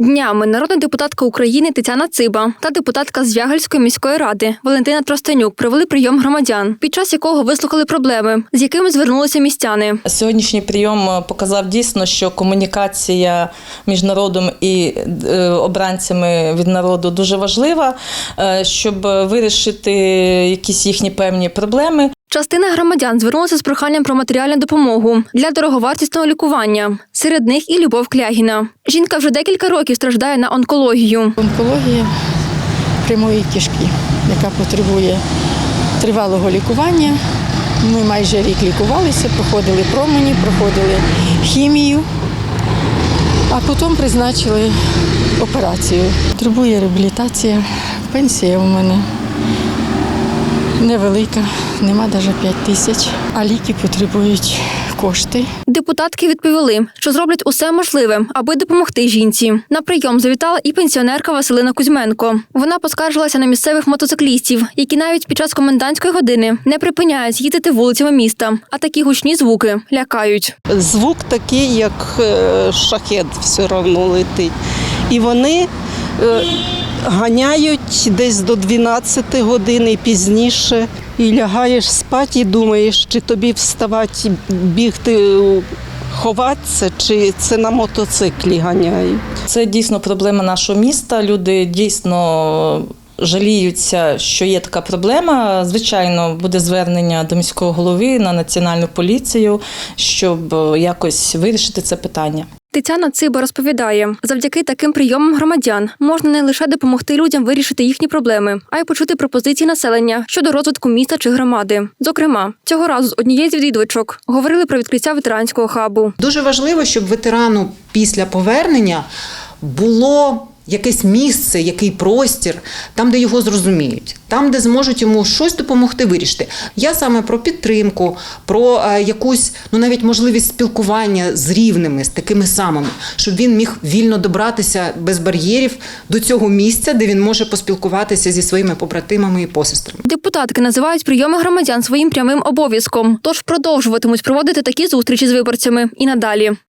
Днями народна депутатка України Тетяна Циба та депутатка Звягельської міської ради Валентина Тростенюк провели прийом громадян, під час якого вислухали проблеми, з якими звернулися містяни. Сьогоднішній прийом е, показав дійсно, що комунікація між народом і е, обранцями від народу дуже важлива, е, щоб вирішити якісь їхні певні проблеми. Частина громадян звернулася з проханням про матеріальну допомогу для дороговартісного лікування. Серед них і Любов Клягіна. Жінка вже декілька років страждає на онкологію. Онкологія прямої кишки, яка потребує тривалого лікування. Ми майже рік лікувалися, проходили промені, проходили хімію, а потім призначили операцію. Потребує реабілітація, пенсія у мене невелика, нема навіть 5 тисяч, а ліки потребують кошти. Депутатки відповіли, що зроблять усе можливе, аби допомогти жінці. На прийом завітала і пенсіонерка Василина Кузьменко. Вона поскаржилася на місцевих мотоциклістів, які навіть під час комендантської години не припиняють їздити вулицями міста, а такі гучні звуки лякають. звук такий, як е, шахет все одно летить. І вони е, ганяють десь до 12 години і пізніше. І лягаєш спати і думаєш, чи тобі вставати, бігти, ховатися, чи це на мотоциклі ганяють. Це дійсно проблема нашого міста. Люди дійсно жаліються, що є така проблема. Звичайно, буде звернення до міського голови на національну поліцію, щоб е, якось вирішити це питання. Тетяна Циба розповідає, завдяки таким прийомам громадян можна не лише допомогти людям вирішити їхні проблеми, а й почути пропозиції населення щодо розвитку міста чи громади. Зокрема, цього разу з однієї з відвідувачок говорили про відкриття ветеранського хабу. Дуже важливо, щоб ветерану після повернення було якесь місце, який простір, там, де його зрозуміють, там, де зможуть йому щось допомогти вирішити. Я саме про підтримку, про е, якусь ну навіть можливість спілкування з рівними, з такими самими, щоб він міг вільно добратися без бар'єрів до цього місця, де він може поспілкуватися зі своїми побратимами і посестрами. Депутатки називають прийоми громадян своїм прямим обов'язком, тож продовжуватимуть проводити такі зустрічі з виборцями і надалі.